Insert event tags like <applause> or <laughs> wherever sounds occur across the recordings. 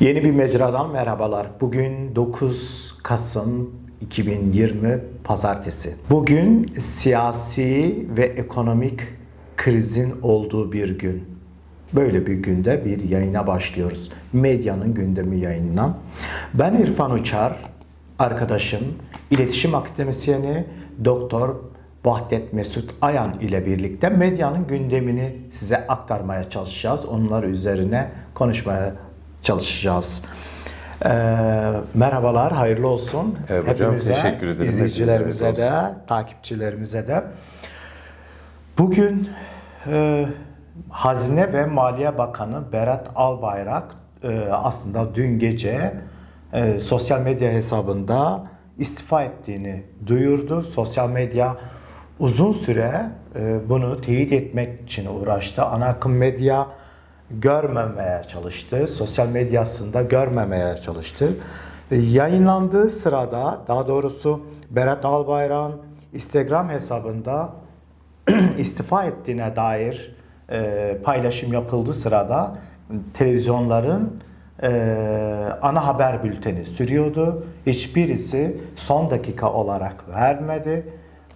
Yeni bir mecradan merhabalar. Bugün 9 Kasım 2020 Pazartesi. Bugün siyasi ve ekonomik krizin olduğu bir gün. Böyle bir günde bir yayına başlıyoruz. Medyanın gündemi yayınına. Ben İrfan Uçar, arkadaşım, iletişim akademisyeni Doktor Vahdet Mesut Ayan ile birlikte medyanın gündemini size aktarmaya çalışacağız. Onlar üzerine konuşmaya çalışacağız. Ee, merhabalar, hayırlı olsun. Evet hocam, teşekkür ederim. izleyicilerimize Hepinize de, takipçilerimize de. Bugün e, Hazine ve Maliye Bakanı Berat Albayrak e, aslında dün gece e, sosyal medya hesabında istifa ettiğini duyurdu. Sosyal medya uzun süre e, bunu teyit etmek için uğraştı. Ana akım medya görmemeye çalıştı. Sosyal medyasında görmemeye çalıştı. E, Yayınlandığı sırada daha doğrusu Berat Albayrak'ın Instagram hesabında <clears throat> istifa ettiğine dair e, paylaşım yapıldığı sırada televizyonların e, ana haber bülteni sürüyordu. Hiçbirisi son dakika olarak vermedi.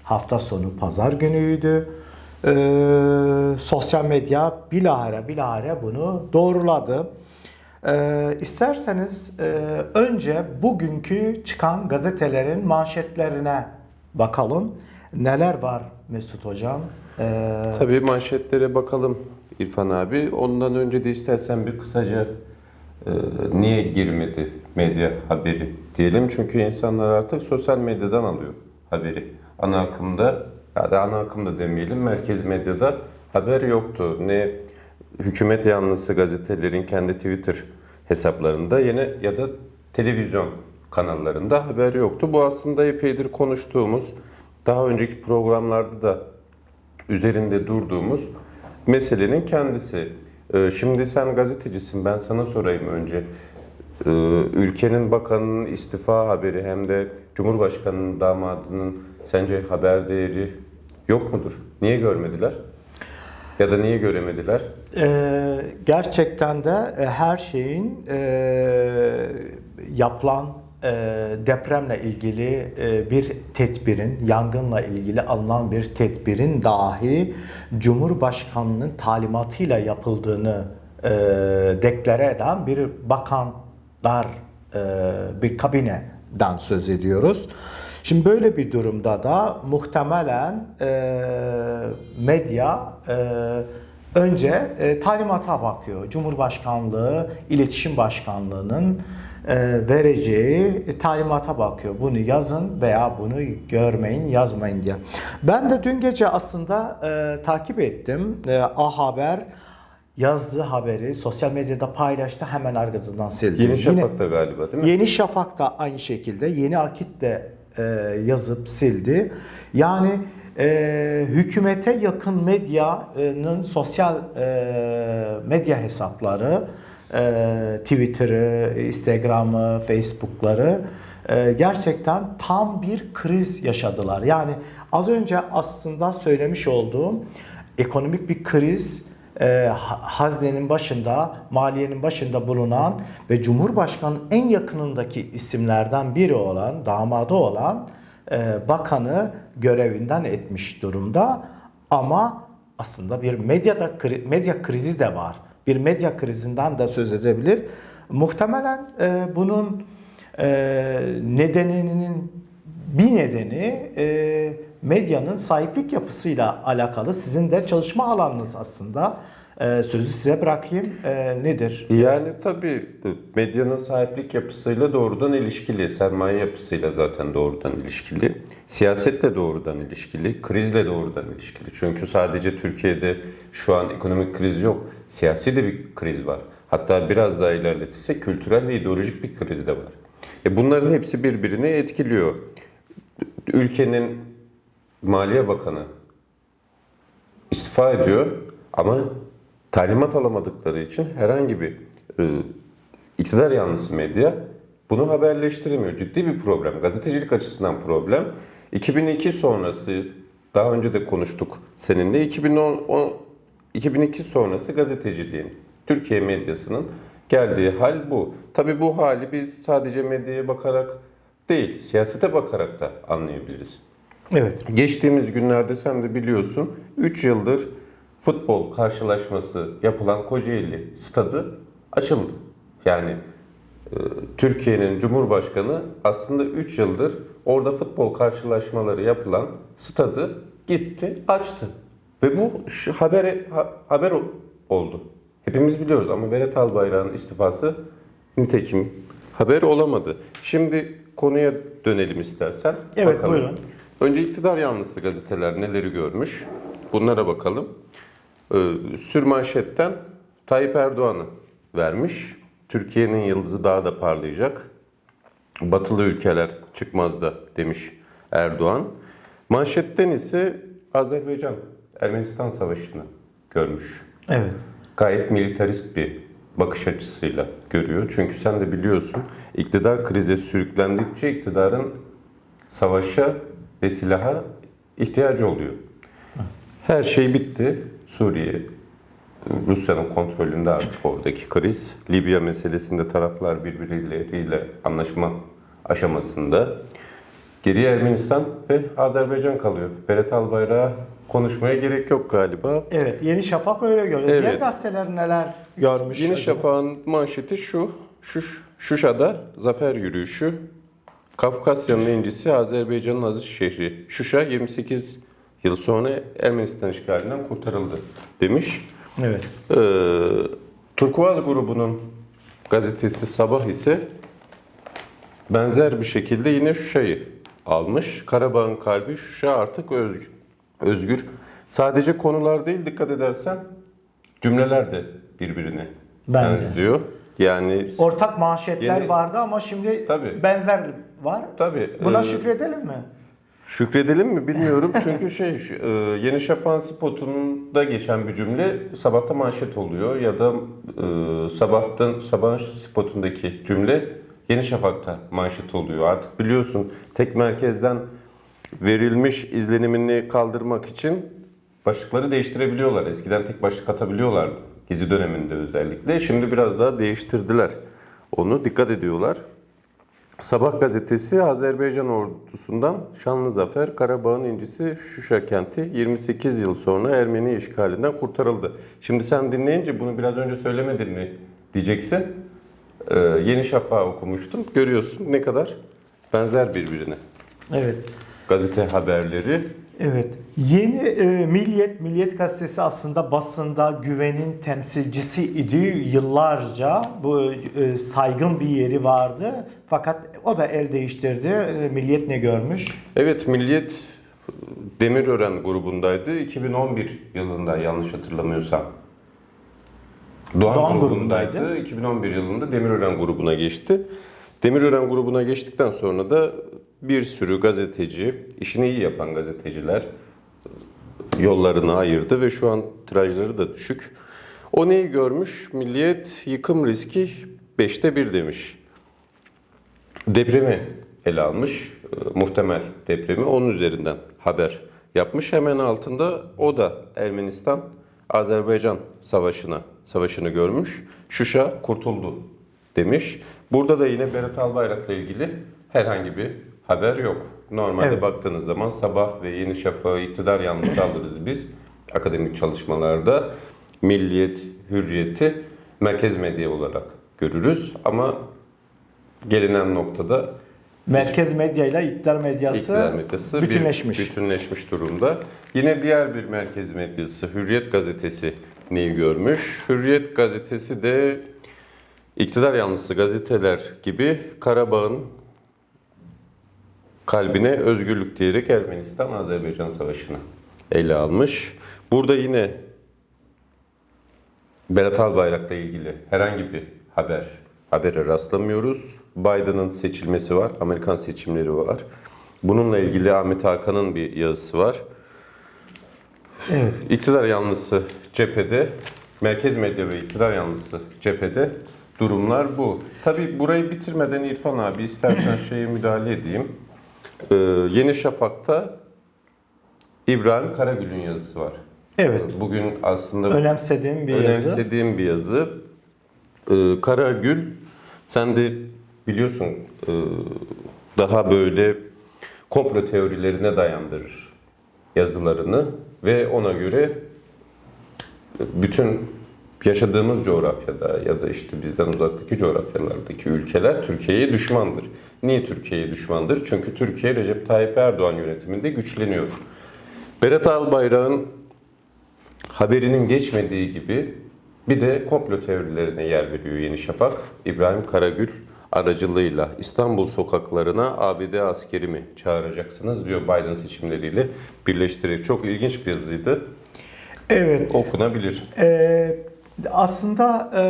Hafta sonu pazar günüydü. E, sosyal medya bilahare bilahare bunu doğruladı. E, isterseniz e, önce bugünkü çıkan gazetelerin manşetlerine bakalım. Neler var Mesut Hocam? E, Tabii manşetlere bakalım İrfan abi. Ondan önce de istersen bir kısaca e, niye girmedi medya haberi diyelim. Çünkü insanlar artık sosyal medyadan alıyor haberi. Ana akımda, ya da ana akımda demeyelim, merkez medyada haber yoktu. Ne hükümet yanlısı gazetelerin kendi Twitter hesaplarında yine ya da televizyon kanallarında haber yoktu. Bu aslında epeydir konuştuğumuz, daha önceki programlarda da üzerinde durduğumuz meselenin kendisi. Ee, Şimdi sen gazetecisin, ben sana sorayım önce. Ee, Ülkenin bakanının istifa haberi hem de Cumhurbaşkanı'nın damadının sence haber değeri yok mudur? Niye görmediler? Ya da niye göremediler? Ee, gerçekten de e, her şeyin e, yapılan e, depremle ilgili e, bir tedbirin, yangınla ilgili alınan bir tedbirin dahi Cumhurbaşkanının talimatıyla yapıldığını e, deklare eden bir bakanlar, e, bir kabineden söz ediyoruz. Şimdi böyle bir durumda da muhtemelen e, medya e, önce e, talimata bakıyor. Cumhurbaşkanlığı, İletişim Başkanlığı'nın e, vereceği talimata bakıyor. Bunu yazın veya bunu görmeyin, yazmayın diye. Ben de dün gece aslında e, takip ettim. E, A Haber yazdığı haberi sosyal medyada paylaştı hemen arkasından sildi. Yeni Şafak'ta galiba değil mi? Yeni Şafak da aynı şekilde, Yeni Akit de e, yazıp sildi. Yani e, hükümete yakın medyanın sosyal e, medya hesapları, e, Twitter'ı, Instagram'ı, Facebook'ları e, gerçekten tam bir kriz yaşadılar. Yani az önce aslında söylemiş olduğum ekonomik bir kriz e, ha- haznenin başında, maliyenin başında bulunan ve Cumhurbaşkanı en yakınındaki isimlerden biri olan, damadı olan e, bakanı görevinden etmiş durumda. Ama aslında bir medyada medya krizi de var. Bir medya krizinden de söz edebilir. Muhtemelen e, bunun e, nedeninin bir nedeni e, medyanın sahiplik yapısıyla alakalı. Sizin de çalışma alanınız aslında. E, sözü size bırakayım. E, nedir? Yani tabii medyanın sahiplik yapısıyla doğrudan ilişkili, sermaye yapısıyla zaten doğrudan ilişkili, siyasetle doğrudan ilişkili, krizle doğrudan ilişkili. Çünkü sadece Türkiye'de şu an ekonomik kriz yok, siyasi de bir kriz var. Hatta biraz daha ilerletirse kültürel ve ideolojik bir kriz de var. E bunların hepsi birbirini etkiliyor. Ülkenin Maliye Bakanı istifa ediyor ama talimat alamadıkları için herhangi bir e, iktidar yanlısı medya bunu haberleştiremiyor. Ciddi bir problem. Gazetecilik açısından problem. 2002 sonrası daha önce de konuştuk seninle. 2010, o- 2002 sonrası gazeteciliğin, Türkiye medyasının Geldiği hal bu. Tabii bu hali biz sadece medyaya bakarak değil, siyasete bakarak da anlayabiliriz. Evet. Geçtiğimiz günlerde sen de biliyorsun 3 yıldır futbol karşılaşması yapılan Kocaeli stadı açıldı. Yani e, Türkiye'nin Cumhurbaşkanı aslında 3 yıldır orada futbol karşılaşmaları yapılan stadı gitti açtı. Ve bu ha- haber ol- oldu. Hepimiz biliyoruz ama Berat Albayrak'ın istifası nitekim haber olamadı. Şimdi konuya dönelim istersen. Evet, buyurun. Önce iktidar yanlısı gazeteler neleri görmüş? Bunlara bakalım. Ee, sürmanşetten Tayyip Erdoğan'ı vermiş. Türkiye'nin yıldızı daha da parlayacak. Batılı ülkeler çıkmaz da demiş Erdoğan. Manşetten ise Azerbaycan Ermenistan Savaşı'nı görmüş. Evet. Gayet militarist bir bakış açısıyla görüyor. Çünkü sen de biliyorsun iktidar krize sürüklendikçe iktidarın savaşa ve silaha ihtiyacı oluyor. Her şey bitti. Suriye, Rusya'nın kontrolünde artık oradaki kriz. Libya meselesinde taraflar birbirleriyle anlaşma aşamasında. Geriye Ermenistan ve Azerbaycan kalıyor. Berat Albayrak'a konuşmaya gerek yok galiba. Evet. Yeni Şafak öyle görüyor. Evet. Diğer gazeteler neler görmüş? Yeni acaba? Şafak'ın manşeti şu. Şuş, Şuşa'da zafer yürüyüşü. Kafkasya'nın incisi Azerbaycan'ın aziz şehri. Şuşa 28 yıl sonra Ermenistan işgalinden kurtarıldı demiş. Evet. Ee, Turkuaz grubunun gazetesi Sabah ise benzer bir şekilde yine Şuşa'yı almış. Karabağ'ın kalbi Şuşa artık özgür. özgür. Sadece konular değil dikkat edersen cümleler de birbirine benziyor. Yani Ortak manşetler Yeni- vardı ama şimdi Tabii. benzer var. tabii Buna e, şükredelim mi? Şükredelim mi bilmiyorum <laughs> çünkü şey şu, e, Yeni Şafak'ın spotunda geçen bir cümle sabahta manşet oluyor ya da e, sabahtan sabahın spotundaki cümle Yeni Şafak'ta manşet oluyor. Artık biliyorsun tek merkezden verilmiş izlenimini kaldırmak için başlıkları değiştirebiliyorlar. Eskiden tek başlık atabiliyorlardı. Gezi döneminde özellikle. Şimdi biraz daha değiştirdiler. Onu dikkat ediyorlar. Sabah gazetesi Azerbaycan ordusundan şanlı zafer Karabağ'ın incisi Şuşa kenti 28 yıl sonra Ermeni işgalinden kurtarıldı. Şimdi sen dinleyince bunu biraz önce söylemedin mi diyeceksin. Ee, Yeni Şafak'ı okumuştum. Görüyorsun ne kadar benzer birbirine. Evet. Gazete haberleri. Evet. Yeni e, Milliyet, Milliyet gazetesi aslında basında güvenin temsilcisi idi yıllarca. Bu e, saygın bir yeri vardı. Fakat o da el değiştirdi. E, Milliyet ne görmüş? Evet Milliyet Demirören grubundaydı. 2011 yılında yanlış hatırlamıyorsam. Doğan, Doğan grubundaydı. grubundaydı. 2011 yılında Demirören grubuna geçti. Demirören grubuna geçtikten sonra da bir sürü gazeteci, işini iyi yapan gazeteciler yollarını ayırdı ve şu an tirajları da düşük. O neyi görmüş? Milliyet yıkım riski 5'te 1 demiş. Depremi ele almış. e, muhtemel depremi onun üzerinden haber yapmış. Hemen altında o da Ermenistan Azerbaycan savaşına savaşını görmüş. Şuşa kurtuldu demiş. Burada da yine Berat Albayrak'la ilgili herhangi bir haber yok. Normalde Evet. baktığınız zaman sabah ve Yeni Şafak'ı iktidar yanlısı alırız biz akademik çalışmalarda. Milliyet, hürriyeti merkez medya olarak görürüz ama gelinen noktada Merkez medyayla iktidar medyası, iktidar medyası bir- bütünleşmiş. bütünleşmiş durumda. Yine diğer bir merkez medyası Hürriyet gazetesi neyi görmüş? Hürriyet gazetesi de iktidar yanlısı gazeteler gibi Karabağ'ın kalbine özgürlük diyerek Ermenistan-Azerbaycan savaşını ele almış. Burada yine Berat Albayrak'la ilgili herhangi bir haber habere rastlamıyoruz. Biden'ın seçilmesi var, Amerikan seçimleri var. Bununla ilgili Ahmet Hakan'ın bir yazısı var. Evet. İktidar yanlısı cephede, merkez medya ve iktidar yanlısı cephede durumlar bu. Tabii burayı bitirmeden İrfan abi istersen <laughs> şeye müdahale edeyim. Ee, Yeni Şafak'ta İbrahim Karagül'ün yazısı var. Evet. Bugün aslında Önemsediğim bir yazı. önemsediğim bir yazı. Ee, Karagül, sen de biliyorsun e, daha böyle komplo teorilerine dayandırır yazılarını ve ona göre bütün yaşadığımız coğrafyada ya da işte bizden uzaktaki coğrafyalardaki ülkeler Türkiye'ye düşmandır. Niye Türkiye'ye düşmandır? Çünkü Türkiye Recep Tayyip Erdoğan yönetiminde güçleniyor. Berat Albayrak'ın haberinin geçmediği gibi bir de komplo teorilerine yer veriyor Yeni Şafak. İbrahim Karagül aracılığıyla İstanbul sokaklarına ABD askeri mi çağıracaksınız diyor Biden seçimleriyle birleştirerek. Çok ilginç bir yazıydı. Evet. Okunabilir. Ee, aslında e,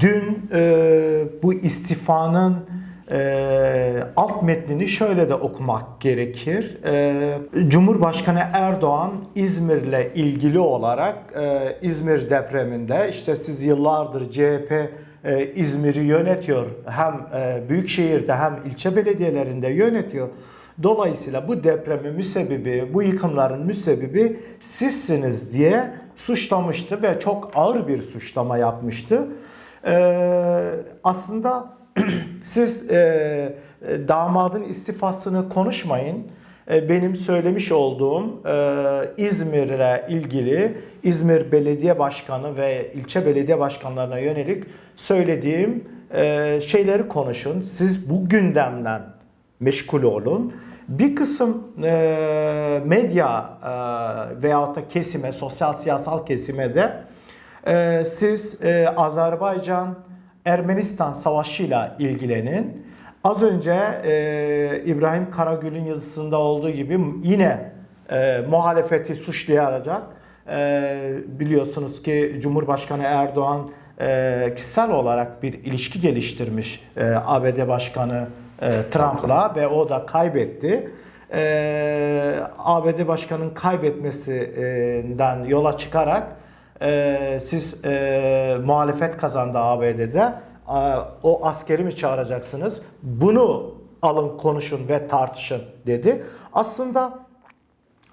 dün e, bu istifanın e, alt metnini şöyle de okumak gerekir. E, Cumhurbaşkanı Erdoğan İzmir'le ilgili olarak e, İzmir depreminde işte siz yıllardır CHP e, İzmir'i yönetiyor. Hem e, büyükşehirde hem ilçe belediyelerinde yönetiyor. Dolayısıyla bu depremin müsebbibi, bu yıkımların müsebbibi sizsiniz diye suçlamıştı ve çok ağır bir suçlama yapmıştı. Ee, aslında <clears throat> siz e, e, damadın istifasını konuşmayın. E, benim söylemiş olduğum e, İzmir'le ilgili İzmir Belediye Başkanı ve ilçe belediye başkanlarına yönelik söylediğim e, şeyleri konuşun. Siz bu gündemden meşgul olun. Bir kısım e, medya e, veyahut da kesime, sosyal siyasal kesime de e, siz e, Azerbaycan Ermenistan savaşıyla ilgilenin. Az önce e, İbrahim Karagül'ün yazısında olduğu gibi yine e, muhalefeti suçlayarak e, biliyorsunuz ki Cumhurbaşkanı Erdoğan e, kişisel olarak bir ilişki geliştirmiş e, ABD Başkanı Trump'la ve o da kaybetti. E, ABD Başkanı'nın kaybetmesinden yola çıkarak e, siz e, muhalefet kazandı ABD'de. O askeri mi çağıracaksınız? Bunu alın konuşun ve tartışın dedi. Aslında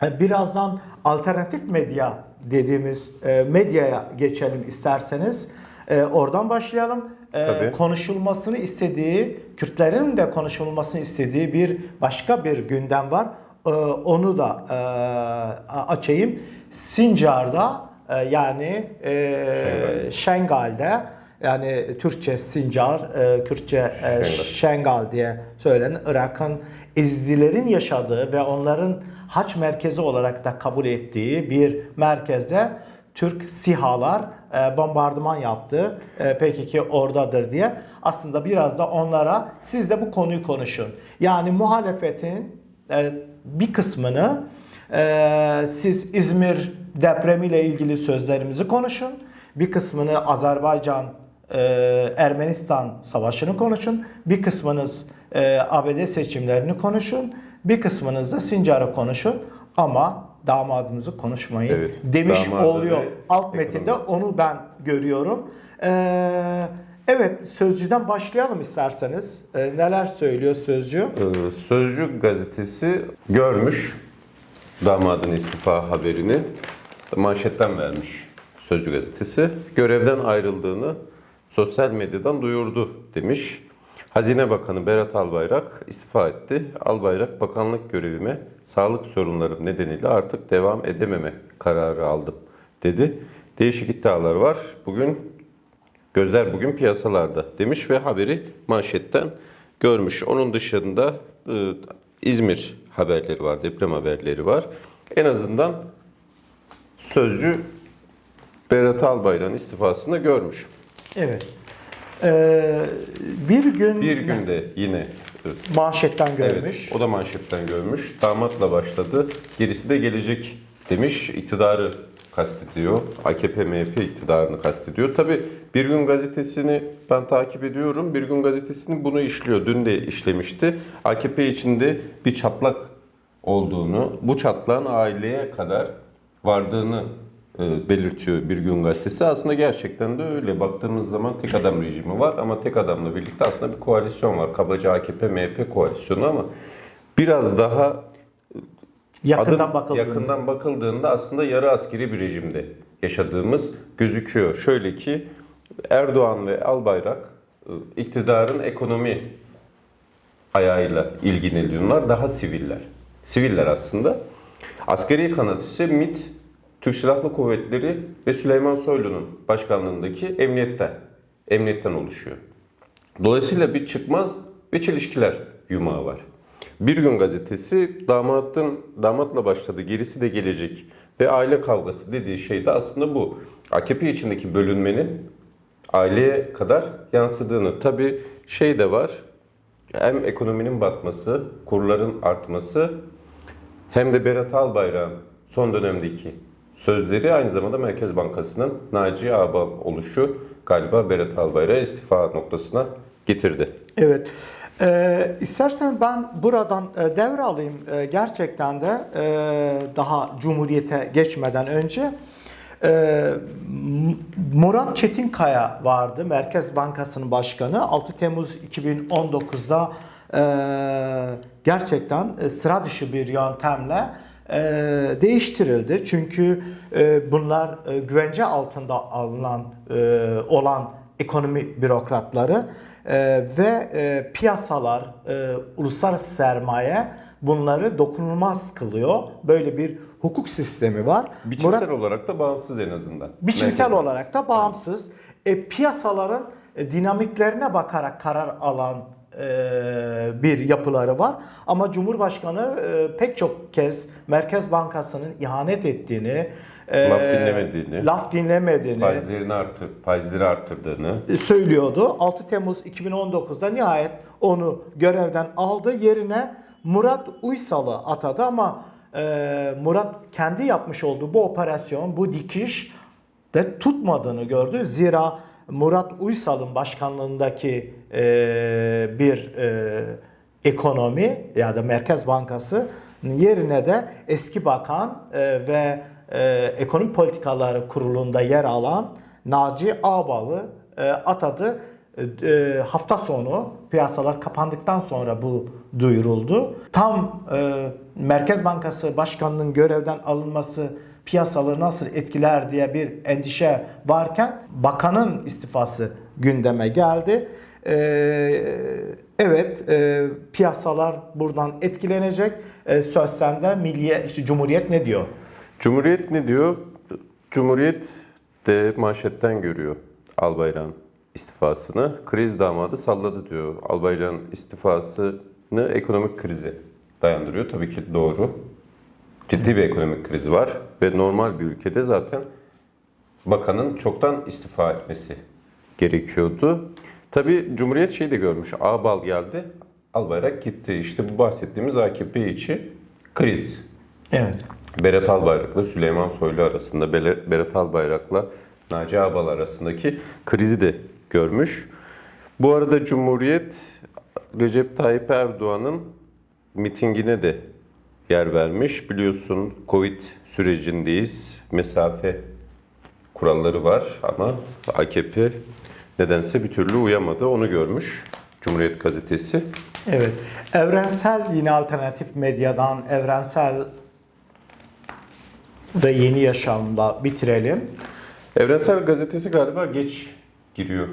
e, birazdan alternatif medya dediğimiz e, medyaya geçelim isterseniz. E, oradan başlayalım. E, Tabii. konuşulmasını istediği, Kürtlerin de konuşulmasını istediği bir başka bir gündem var. E, onu da e, açayım. Sincar'da e, yani e, Şengal'de yani Türkçe Sincar, Kürtçe Şengal. Şengal diye söylenen Irak'ın Ezdilerin yaşadığı ve onların haç merkezi olarak da kabul ettiği bir merkezde Türk SİHA'lar e, bombardıman yaptı. E, PKK oradadır diye. Aslında biraz da onlara siz de bu konuyu konuşun. Yani muhalefetin e, bir kısmını e, siz İzmir depremiyle ilgili sözlerimizi konuşun. Bir kısmını Azerbaycan e, Ermenistan savaşını konuşun. Bir kısmınız e, ABD seçimlerini konuşun. Bir kısmınız da Sincar'ı konuşun. Ama damadınızı konuşmayın Evet, demiş damadı oluyor. Alt metinde ekonomi. onu ben görüyorum. Ee, evet Sözcü'den başlayalım isterseniz. Ee, neler söylüyor Sözcü? Ee, Sözcü gazetesi görmüş damadın istifa haberini. Manşetten vermiş Sözcü gazetesi. Görevden ayrıldığını sosyal medyadan duyurdu demiş. Hazine Bakanı Berat Albayrak istifa etti. Albayrak bakanlık görevime sağlık sorunlarım nedeniyle artık devam edememe kararı aldım dedi. Değişik iddialar var. Bugün Gözler bugün piyasalarda demiş ve haberi manşetten görmüş. Onun dışında e, İzmir haberleri var, deprem haberleri var. En azından Sözcü Berat Albayrak'ın istifasını görmüş. Evet. Ee, bir gün Bir günde yine e, manşetten Evet, görmüş. o da manşetten görmüş. Damatla başladı. Gerisi de gelecek demiş. İktidarı kastediyor. AKP MHP iktidarını kastediyor. Tabi Bir Gün Gazetesi'ni ben takip ediyorum. Bir Gün Gazetesi'ni bunu işliyor. Dün de işlemişti. AKP içinde bir çatlak olduğunu, bu çatlağın aileye kadar vardığını belirtiyor Bir Gün Gazetesi. Aslında gerçekten de öyle. Baktığımız zaman tek adam rejimi var ama tek adamla birlikte aslında bir koalisyon var. Kabaca AKP MHP koalisyonu ama biraz daha Yakından adım- bakıldığında. yakından bakıldığında aslında yarı askeri bir rejimde yaşadığımız gözüküyor. Şöyle ki Erdoğan ve Albayrak e, iktidarın ekonomi ayağıyla ilgileniyorlar. Daha siviller. Siviller aslında. Askeri kanat ise MİT, Türk Silahlı Kuvvetleri ve Süleyman Soylu'nun başkanlığındaki emniyetten, emniyetten oluşuyor. Dolayısıyla bir çıkmaz ve çelişkiler yumağı var. Bir gün gazetesi damatın damatla başladı, gerisi de gelecek ve aile kavgası dediği şey de aslında bu. AKP içindeki bölünmenin aileye kadar yansıdığını. Tabii şey de var. Hem ekonominin batması, kurların artması hem de Berat Albayrak'ın son dönemdeki sözleri aynı zamanda Merkez Bankası'nın Naci Ağbal oluşu galiba Berat Albayrak'ı istifa noktasına getirdi. Evet. Ee, istersen ben buradan e, devralayım e, gerçekten de e, daha Cumhuriyete geçmeden önce. E, Murat Çetinkaya vardı, Merkez Bankası'nın başkanı. 6 Temmuz 2019'da e, gerçekten e, sıra dışı bir yöntemle değiştirildi. Çünkü e, bunlar e, güvence altında alınan e, olan ekonomi bürokratları e, ve e, piyasalar, e, uluslararası sermaye bunları dokunulmaz kılıyor. Böyle bir hukuk sistemi var. Biçimsel Murat- olarak da bağımsız en azından. biçimsel Merkez- olarak da bağımsız. E, piyasaların e, dinamiklerine bakarak karar alan e, bir yapıları var. Ama Cumhurbaşkanı e, pek çok kez Merkez Bankası'nın ihanet ettiğini, e, Laf dinlemediğini, laf dinlemediğini, Faizlerini artır, faizleri arttırdığını, söylüyordu. 6 Temmuz 2019'da nihayet onu görevden aldı. Yerine Murat Uysal'ı atadı ama e, Murat kendi yapmış olduğu bu operasyon, bu dikiş de tutmadığını gördü. Zira Murat Uysal'ın başkanlığındaki e, bir e, ekonomi ya da Merkez Bankası yerine de eski bakan e, ve e, ekonomi politikaları kurulunda yer alan Naci Ağbal'ı e, atadı. E, e, hafta sonu piyasalar kapandıktan sonra bu duyuruldu. Tam e, Merkez Bankası Başkanı'nın görevden alınması piyasaları nasıl etkiler diye bir endişe varken bakanın istifası gündeme geldi. E, evet e, piyasalar buradan etkilenecek. E, söz sende Milliye işte Cumhuriyet ne diyor? Cumhuriyet ne diyor? Cumhuriyet de manşetten görüyor Albayrak'ın istifasını. Kriz damadı salladı diyor. Albayrak'ın istifasını ekonomik krize dayandırıyor. Tabii ki doğru. Ciddi bir ekonomik kriz var ve normal bir ülkede zaten bakanın çoktan istifa etmesi gerekiyordu. Tabii Cumhuriyet şey de görmüş. Ağbal geldi, Albayrak gitti. İşte bu bahsettiğimiz AKP içi kriz. Evet. Berat Albayrak'la Süleyman Soylu arasında, Berat Albayrak'la Naci Ağbal arasındaki krizi de görmüş. Bu arada Cumhuriyet Recep Tayyip Erdoğan'ın mitingine de yer vermiş. Biliyorsun Covid sürecindeyiz. Mesafe kuralları var ama AKP nedense bir türlü uyamadı. Onu görmüş Cumhuriyet gazetesi. Evet. Evrensel yine alternatif medyadan evrensel ve yeni yaşamda bitirelim. Evrensel gazetesi galiba geç giriyor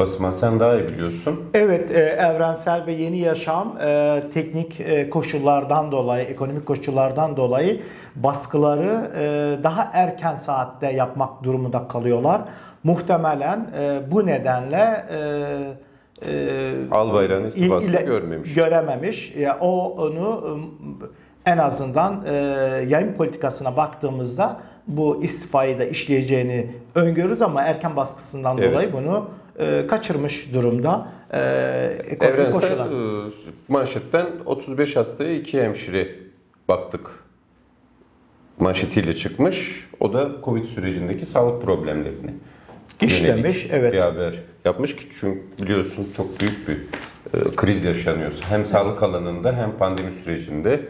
basıma. Sen daha iyi biliyorsun. Evet, e, evrensel ve yeni yaşam e, teknik e, koşullardan dolayı, ekonomik koşullardan dolayı baskıları e, daha erken saatte yapmak durumunda kalıyorlar. Muhtemelen e, bu nedenle e, e, Albayrak'ın istifasını ile- görmemiş. Görememiş. Ya o onu en azından e, yayın politikasına baktığımızda bu istifayı da işleyeceğini öngörürüz ama erken baskısından Evet. dolayı bunu e, kaçırmış durumda. E, ekonomik Evrensel koşullar. e, manşetten 35 hastaya 2 hemşire baktık manşetiyle çıkmış. O da Covid sürecindeki sağlık problemlerini İşlemiş, evet. bir haber yapmış ki çünkü biliyorsun çok büyük bir e, kriz yaşanıyor. Hem sağlık alanında hem pandemi sürecinde.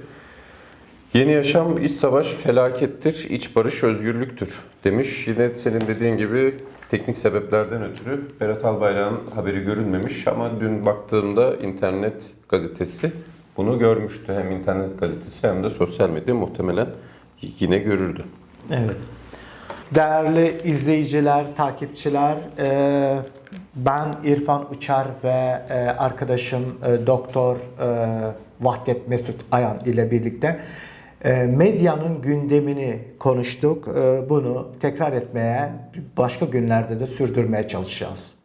Yeni yaşam iç savaş felakettir, iç barış özgürlüktür demiş. Yine senin dediğin gibi teknik sebeplerden ötürü Berat Albayrak'ın haberi görünmemiş ama dün baktığımda internet gazetesi bunu görmüştü. Hem internet gazetesi hem de sosyal medya muhtemelen yine görürdü. Evet. Değerli izleyiciler, takipçiler, e, ben İrfan Uçar ve e, arkadaşım e, Doktor Vahdet Mesut Ayan ile birlikte medyanın gündemini konuştuk. E, Bunu tekrar etmeye, başka günlerde de sürdürmeye çalışacağız.